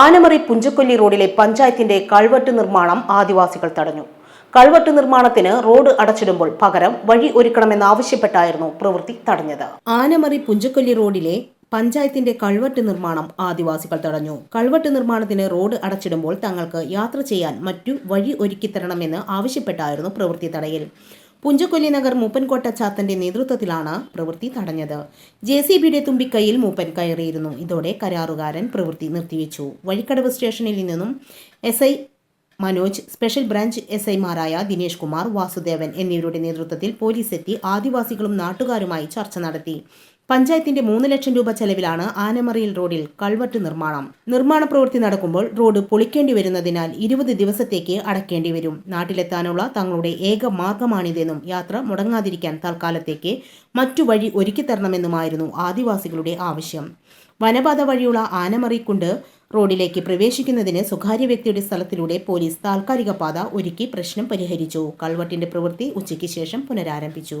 ആനമറി പുഞ്ചക്കൊല്ലി റോഡിലെ പഞ്ചായത്തിന്റെ കൾവെട്ട് നിർമ്മാണം ആദിവാസികൾ തടഞ്ഞു. കൾവെട്ട് നിർമ്മാണത്തിന് റോഡ് അടച്ചിടുമ്പോൾ പകരം വഴി ഒരുക്കണമെന്നാവശ്യപ്പെട്ടായിരുന്നു പ്രവൃത്തി തടഞ്ഞത്. ആനമറി പുഞ്ചക്കൊല്ലി റോഡിലെ പഞ്ചായത്തിന്റെ കൾവെട്ട് നിർമ്മാണം ആദിവാസികൾ തടഞ്ഞു. കൾവെട്ട് നിർമ്മാണത്തിന് റോഡ് അടച്ചിടുമ്പോൾ തങ്ങൾക്ക് യാത്ര ചെയ്യാൻ മറ്റു വഴി ഒരുക്കിത്തരണമെന്ന് ആവശ്യപ്പെട്ടായിരുന്നു പ്രവൃത്തി തടയൽ. പുഞ്ചക്കൊല്ലി നഗർ മൂപ്പൻകോട്ട ചാത്തന്റെ നേതൃത്വത്തിലാണ് പ്രവൃത്തി തടഞ്ഞത്. ജെ സി ബിയുടെ തുമ്പിക്കൈയിൽ മൂപ്പൻ കയറിയിരുന്നു. ഇതോടെ കരാറുകാരൻ പ്രവൃത്തി നിർത്തിവെച്ചു. വഴിക്കടവ് സ്റ്റേഷനിൽ നിന്നും S I Manoj special branch S ഐമാരായ ദിനേഷ് കുമാർ വാസുദേവൻ എന്നിവരുടെ നേതൃത്വത്തിൽ പോലീസ് എത്തി ആദിവാസികളും നാട്ടുകാരുമായി ചർച്ച നടത്തി. പഞ്ചായത്തിന്റെ മൂന്ന് ലക്ഷം രൂപ ചെലവിലാണ് ആനമറിയിൽ റോഡിൽ കൾവെട്ട് നിർമ്മാണം. നിർമ്മാണ പ്രവൃത്തി നടക്കുമ്പോൾ റോഡ് പൊളിക്കേണ്ടി വരുന്നതിനാൽ ഇരുപത് ദിവസത്തേക്ക് അടക്കേണ്ടി വരും. നാട്ടിലെത്താനുള്ള തങ്ങളുടെ ഏക മാർഗമാണിതെന്നും യാത്ര മുടങ്ങാതിരിക്കാൻ തൽക്കാലത്തേക്ക് മറ്റു വഴി ഒരുക്കിത്തരണമെന്നുമായിരുന്നു ആദിവാസികളുടെ ആവശ്യം. വനപാത വഴിയുള്ള ആനമറിക്കുണ്ട് റോഡിലേക്ക് പ്രവേശിക്കുന്നതിന് സ്വകാര്യ വ്യക്തിയുടെ സ്ഥലത്തിലൂടെ പോലീസ് താൽക്കാലിക പാത ഒരുക്കി പ്രശ്നം പരിഹരിച്ചു. കൾവട്ടിന്റെ പ്രവൃത്തി ഉച്ചയ്ക്ക് ശേഷം പുനരാരംഭിച്ചു.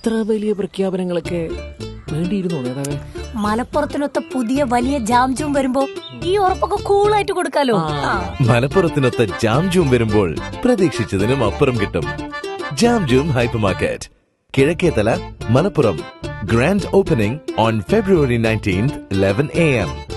ഇത്ര വലിയ പ്രഖ്യാപനങ്ങളൊക്കെ വേണ്ടിയിരുന്നോ നേതാവേ? മലപ്പുറത്തിനൊത്ത പുതിയ വലിയ ജാംജും വരുമ്പോ ഈ ഉറപ്പൊക്കെ കൂളായിട്ട് കൊടുക്കാലോ. മലപ്പുറത്തിനൊത്ത ജാം ജൂം വരുമ്പോൾ പ്രതീക്ഷിച്ചതിനും അപ്പുറം കിട്ടും. Jam Joom hyper market. Kizhakkethala Malappuram. Grand opening on February nineteenth eleven A M